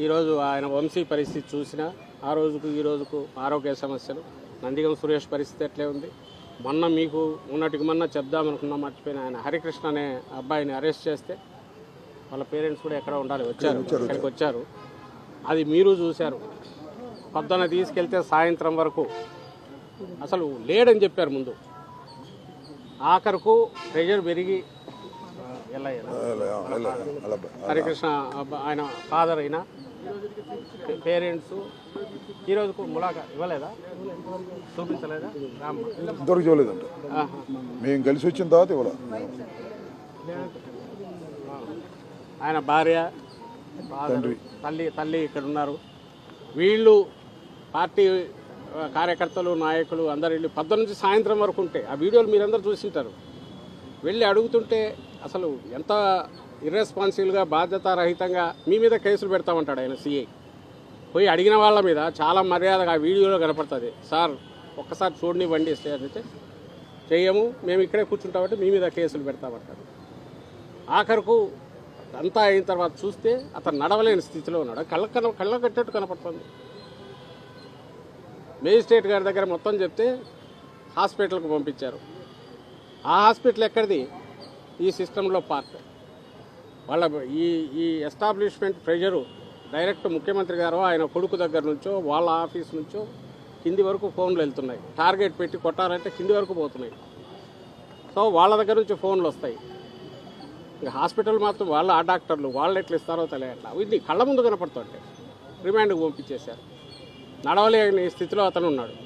ఈరోజు ఆయన వంశీ పరిస్థితి చూసిన ఆ రోజుకు ఈ రోజుకు ఆరోగ్య సమస్యలు. నందిగం సురేష్ పరిస్థితి ఎట్లే ఉంది. మొన్న మీకు ఉన్నటికి మొన్న చెప్దామనుకున్నాం మర్చిపోయిన ఆయన. హరికృష్ణ అనే అబ్బాయిని అరెస్ట్ చేస్తే వాళ్ళ పేరెంట్స్ కూడా ఎక్కడ ఉండాలి వచ్చారు ఇక్కడికి వచ్చారు. అది మీరు చూశారు. పొద్దున తీసుకెళ్తే సాయంత్రం వరకు. అసలు లేడని చెప్పారు ముందు. ఆఖరుకు ప్రెషర్ పెరిగి? హరికృష్ణ అబ్బ- ఆయన ఫాదర్ అయినా పేరెంట్స్ ఈ రోజుకు ములాకా ఇవ్వలేదా? చూపించలేదా. ఇంతవరకు చూడలేదంట. మేము కలిసి వచ్చిన తర్వాత ఇవ్వాలి. ఆయన భార్య తల్లి తల్లి ఇక్కడ ఉన్నారు. వీళ్ళు పార్టీ కార్యకర్తలు నాయకులు అందరు వెళ్ళి నుంచి సాయంత్రం వరకు ఉంటే ఆ వీడియోలు మీరందరూ చూసింటారు. వెళ్ళి అడుగుతుంటే అసలు ఎంత ఇర్రెస్పాన్సిబుల్గా బాధ్యతారహితంగా మీ మీద కేసులు పెడతామంటాడు ఆయన సీఏ. పోయి అడిగిన వాళ్ళ మీద చాలా మర్యాదగా ఆ వీడియోలో కనపడుతుంది. సార్ ఒక్కసారి చూడనివ్వండి స్టేషన్ అంటే చేయము మేము ఇక్కడే కూర్చుంటామంటే మీ మీద కేసులు పెడతామంటారు ఆఖరుకు అంతా అయిన తర్వాత చూస్తే అతను నడవలేని స్థితిలో ఉన్నాడు. కళ్ళ కన కళ్ళ కట్టేట్టు కనపడుతుంది. మేజిస్ట్రేట్ గారి దగ్గర మొత్తం చెప్తే హాస్పిటల్కి పంపించారు. ఆ హాస్పిటల్ ఎక్కడిది? ఈ సిస్టంలో పార్ట్ వాళ్ళ ఈ ఈ ఎస్టాబ్లిష్మెంట్ ప్రెషరు డైరెక్ట్ ముఖ్యమంత్రి గారు ఆయన కొడుకు దగ్గర నుంచో వాళ్ళ ఆఫీస్ నుంచో కింది వరకు ఫోన్లు వెళ్తున్నాయి. టార్గెట్ పెట్టి కొట్టారంటే కింది వరకు పోతున్నాయి. సో వాళ్ళ దగ్గర నుంచి ఫోన్లు వస్తాయి. ఇంకా హాస్పిటల్ మాత్రం వాళ్ళ ఆ డాక్టర్లు వాళ్ళు ఎట్లా ఇస్తారో తెలియట్లా. వీటిని కళ్ళ ముందు కనపడుతుంటే రిమాండ్కి పంపించేశారు. నడవలేని స్థితిలో అతను ఉన్నాడు.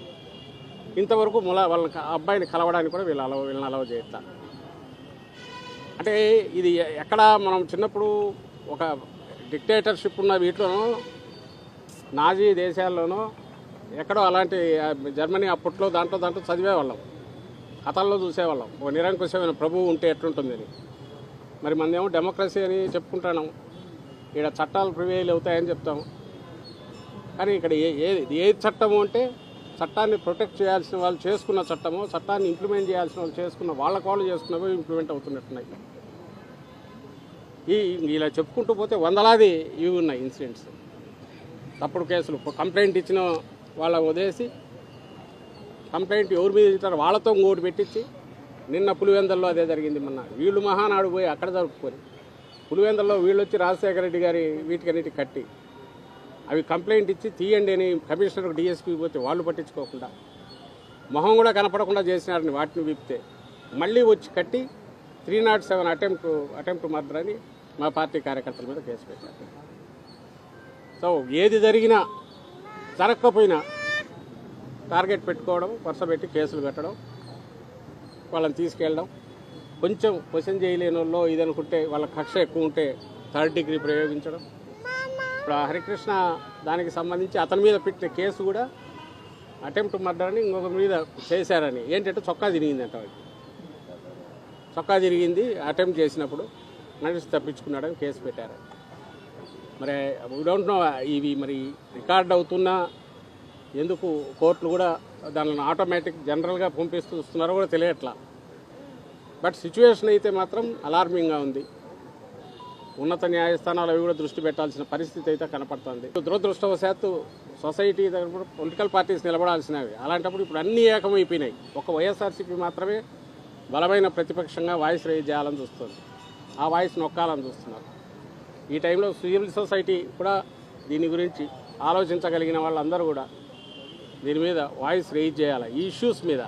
ఇంతవరకు ముల వాళ్ళ అబ్బాయిని కలవడానికి కూడా వీళ్ళు అలవ వీళ్ళని అలవ చేస్తారు అంటే ఇది ఎక్కడ మనం చిన్నప్పుడు ఒక డిక్టేటర్షిప్ ఉన్న వీటిలోనూ నాజీ దేశాల్లోనూ ఎక్కడో అలాంటి జర్మనీ అప్పట్లో దాంట్లో దాంట్లో చదివేవాళ్ళం. కథల్లో చూసేవాళ్ళం. ఒక నిరంకుశమైన ప్రభువు ఉంటే ఎట్లుంటుందని మరి మనదేమో డెమోక్రసీ అని చెప్పుకుంటాం ఇక్కడ చట్టాలు ప్రివేల్ అవుతాయని చెప్తాము కానీ ఇక్కడ ఏ ఏది ఏది చట్టము అంటే చట్టాన్ని ప్రొటెక్ట్ చేయాల్సిన వాళ్ళు చేసుకున్న చట్టము చట్టాన్ని ఇంప్లిమెంట్ చేయాల్సిన వాళ్ళు చేసుకున్న వాళ్ళ వాళ్ళు చేసుకున్నవి ఇంప్లిమెంట్ అవుతున్నట్టున్నాయి. ఈ ఇలా చెప్పుకుంటూ పోతే వందలాది ఇవి ఉన్నాయి ఇన్సిడెంట్స్. తప్పుడు కేసులు. కంప్లైంట్ ఇచ్చిన వాళ్ళ వదిలేసి కంప్లైంట్ ఎవరి మీద ఇచ్చారో వాళ్ళతో ఇంకోటి పెట్టించి నిన్న పులివెందల్లో అదే జరిగింది మొన్న. వీళ్ళు మహానాడు పోయి అక్కడ జరుపుకొని పులివెందల్లో వీళ్ళు వచ్చి రాజశేఖర రెడ్డి గారి వీటికన్నిటి కట్టి అవి కంప్లైంట్ ఇచ్చి తీయండి అని కమిషనర్ డిఎస్పీ పోతే వాళ్ళు పట్టించుకోకుండా మొహం కూడా కనపడకుండా చేసినారని వాటిని విప్తే మళ్ళీ వచ్చి కట్టి three nought seven attempt attempt murder అని మా పార్టీ కార్యకర్తల మీద కేసు పెట్టారు సో ఏది జరిగినా జరగకపోయినా టార్గెట్ పెట్టుకోవడం వరుస పెట్టి కేసులు కట్టడం వాళ్ళని తీసుకెళ్ళడం కొంచెం క్వశ్చన్ చేయలేని వాళ్ళు ఇది అనుకుంటే వాళ్ళ కక్ష ఎక్కువ ఉంటే థర్డ్ డిగ్రీ ప్రయోగించడం. ఇప్పుడు హరికృష్ణ దానికి సంబంధించి అతని మీద పెట్టిన కేసు కూడా అటెంప్ట్ మర్డర్ అని ఇంకొక మీద చేశారని. ఏంటంటే చొక్కా తిరిగిందంట వాడికి. చొక్కా తిరిగింది అటెంప్ట్ చేసినప్పుడు నడిచి తప్పించుకున్నాడని కేసు పెట్టారు. మరి వీ డోంట్ నో ఇవి మరి రికార్డ్ అవుతున్నా ఎందుకు కోర్టులు కూడా దానిని ఆటోమేటిక్ జనరల్గా పంపిస్తూ వస్తున్నారో కూడా తెలియట్లా. బట్ సిచ్యువేషన్ అయితే మాత్రం అలార్మింగ్గా ఉంది. ఉన్నత న్యాయస్థానాలు అవి కూడా దృష్టి పెట్టాల్సిన పరిస్థితి అయితే కనపడుతుంది. దురదృష్టవశాత్తు సొసైటీ దగ్గర కూడా పొలిటికల్ పార్టీస్ నిలబడాల్సినవి. అలాంటప్పుడు ఇప్పుడు అన్ని ఏకమైపోయినాయి. ఒక వైఎస్ఆర్సీపీ మాత్రమే బలమైన ప్రతిపక్షంగా వాయిస్ రేజ్ చేయాలని చూస్తుంది. ఆ వాయిస్ నొక్కాలని చూస్తున్నారు. ఈ టైంలో సివిల్ సొసైటీ కూడా దీని గురించి ఆలోచించగలిగిన వాళ్ళందరూ కూడా దీని మీద వాయిస్ రేజ్ చేయాలి. ఈ ఇష్యూస్ మీద.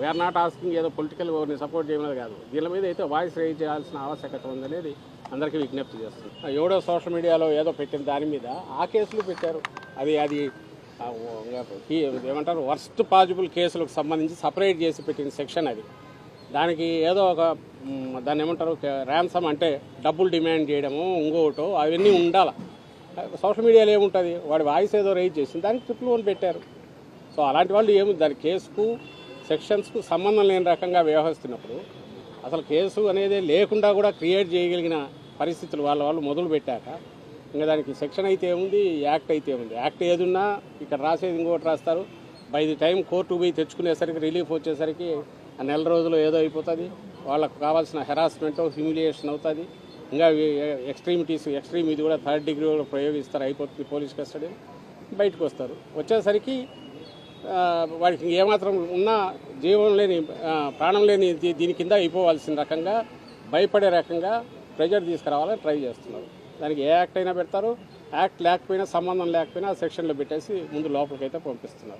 వేర్ నాట్ ఆస్కింగ్ ఏదో పొలిటికల్ ఓవర్ని సపోర్ట్ చేయమని కాదు. దీని మీద అయితే వాయిస్ రేజ్ చేయాల్సిన ఆవశ్యకత ఉందనేది అందరికీ విజ్ఞప్తి చేస్తుంది. ఎవడో సోషల్ మీడియాలో ఏదో పెట్టిన దాని మీద ఆ కేసులు పెట్టారు. అది అది ఏమంటారు? వర్స్ట్ పాజిబుల్ కేసులకు సంబంధించి సపరేట్ చేసి పెట్టిన సెక్షన్ అది. దానికి ఏదో ఒక దాన్ని ఏమంటారు ర్యాన్సమ్ అంటే డబ్బులు డిమాండ్ చేయడము ఇంకోటో అవన్నీ ఉండాలి. సోషల్ మీడియాలో ఏముంటుంది? వాడి వాయిస్ ఏదో రైజ్ చేసింది దానికి ట్రిపుల్ వన్ పెట్టారు. సో అలాంటి వాళ్ళు ఏమి దాని కేసుకు సెక్షన్స్కు సంబంధం లేని రకంగా వ్యవహరిస్తున్నప్పుడు అసలు కేసు అనేది లేకుండా కూడా క్రియేట్ చేయగలిగిన పరిస్థితులు వాళ్ళ వాళ్ళు మొదలు పెట్టాక ఇంకా దానికి సెక్షన్ అయితే ఏముంది యాక్ట్ అయితే ఏముంది? యాక్ట్ ఏదున్నా ఇక్కడ రాసేది ఇంకోటి రాస్తారు. బై ది టైం కోర్టు పోయి తెచ్చుకునేసరికి రిలీఫ్ వచ్చేసరికి ఆ నెల రోజులు ఏదో అయిపోతుంది. వాళ్ళకు కావాల్సిన హెరాస్మెంట్ హ్యూమిలియేషన్ అవుతుంది. ఇంకా ఎక్స్ట్రీమిటీస్ ఎక్స్ట్రీమ్ ఇది కూడా థర్డ్ డిగ్రీ కూడా ప్రయోగిస్తారు అయిపోతుంది పోలీస్ కస్టడీ. బయటకు వస్తారు. వచ్చేసరికి వాడికి ఏమాత్రం ఉన్నా జీవం లేని ప్రాణం లేని దీని కింద అయిపోవాల్సిన రకంగా భయపడే రకంగా ప్రెజర్ తీసుకురావాలని ట్రై చేస్తున్నారు. దానికి ఏ యాక్ట్ అయినా పెడతారు. యాక్ట్ లేకపోయినా సంబంధం లేకపోయినా ఆ సెక్షన్లో పెట్టేసి ముందు లోపలికైతే పంపిస్తున్నారు.